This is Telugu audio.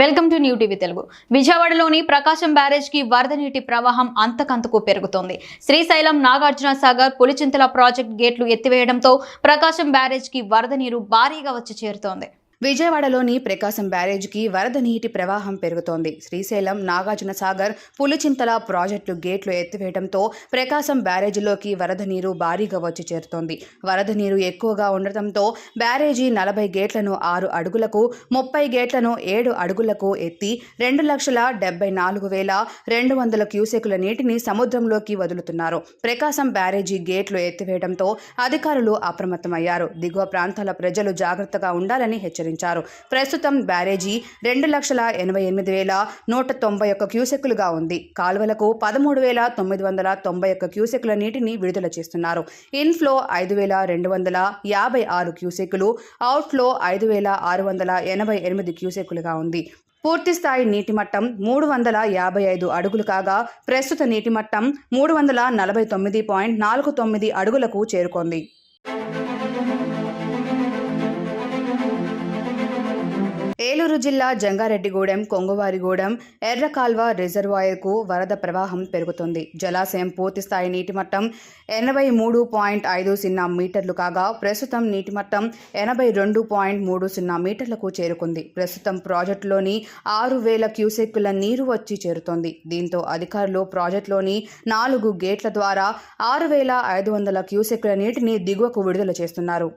Welcome to new TV Telugu. విజయవాడలోని ప్రకాశం బ్యారేజ్కి వరద నీటి ప్రవాహం అంతకంతకు పెరుగుతోంది. శ్రీశైలం నాగార్జున సాగర్ పులిచింతల ప్రాజెక్ట్ గేట్లు ఎత్తివేయడంతో ప్రకాశం బ్యారేజ్కి వరద నీరు భారీగా వచ్చి చేరుతోంది. విజయవాడలోని ప్రకాశం బ్యారేజ్కి వరద నీటి ప్రవాహం పెరుగుతోంది. శ్రీశైలం నాగార్జున సాగర్ పులిచింతల ప్రాజెక్టు గేట్లు ఎత్తివేయడంతో ప్రకాశం బ్యారేజీలోకి వరద నీరు భారీగా వచ్చి చేరుతోంది. వరద నీరు ఎక్కువగా ఉండటంతో బ్యారేజీ నలభై గేట్లను ఆరు అడుగులకు ముప్పై గేట్లను ఏడు అడుగులకు ఎత్తి రెండు లక్షల డెబ్బై నాలుగు వేల రెండు వందల క్యూసెకుల నీటిని సముద్రంలోకి వదులుతున్నారు. ప్రకాశం బ్యారేజీ గేట్లు ఎత్తివేయడంతో అధికారులు అప్రమత్తమయ్యారు. దిగువ ప్రాంతాల ప్రజలు జాగ్రత్తగా ఉండాలని హెచ్చరించారు. ప్రస్తుతం బ్యారేజీ రెండు లక్షల ఎనభై ఎనిమిది వేల నూట తొంభై ఒక్క క్యూసెక్కులుగా ఉంది. కాలువలకు పదమూడు వేల తొమ్మిది వందల తొంభై ఒక్క క్యూసెక్కుల నీటిని విడుదల చేస్తున్నారు. ఇన్ఫ్లో ఐదు వేల రెండు వందల యాభై ఆరు క్యూసెక్కులు అవుట్ఫ్లో ఐదు వేల ఆరు వందల ఎనభై ఎనిమిది క్యూసెక్కులుగా ఉంది. పూర్తి స్థాయి నీటి మట్టం మూడు వందల యాభై ఐదు అడుగులు కాగా ప్రస్తుత నీటి మట్టం మూడు వందల నలభై తొమ్మిది పాయింట్ నాలుగు తొమ్మిది అడుగులకు చేరుకుంది. ఏలూరు జిల్లా జంగారెడ్డిగూడెం కొంగువారిగూడెం ఎర్రకాల్వ రిజర్వాయర్కు వరద ప్రవాహం పెరుగుతుంది. జలాశయం పూర్తి స్థాయి నీటి మట్టం ఎనభై మూడు పాయింట్ ఐదు సున్నా మీటర్లు కాగా ప్రస్తుతం నీటి మట్టం ఎనభై రెండు పాయింట్ మూడు సున్నా మీటర్లకు చేరుకుంది. ప్రస్తుతం ప్రాజెక్టులోని ఆరు వేల క్యూసెక్కుల నీరు వచ్చి చేరుతోంది. దీంతో అధికారులు ప్రాజెక్టులోని నాలుగు గేట్ల ద్వారా ఆరు వేల ఐదు వందల క్యూసెక్కుల నీటిని దిగువకు విడుదల చేస్తున్నారు.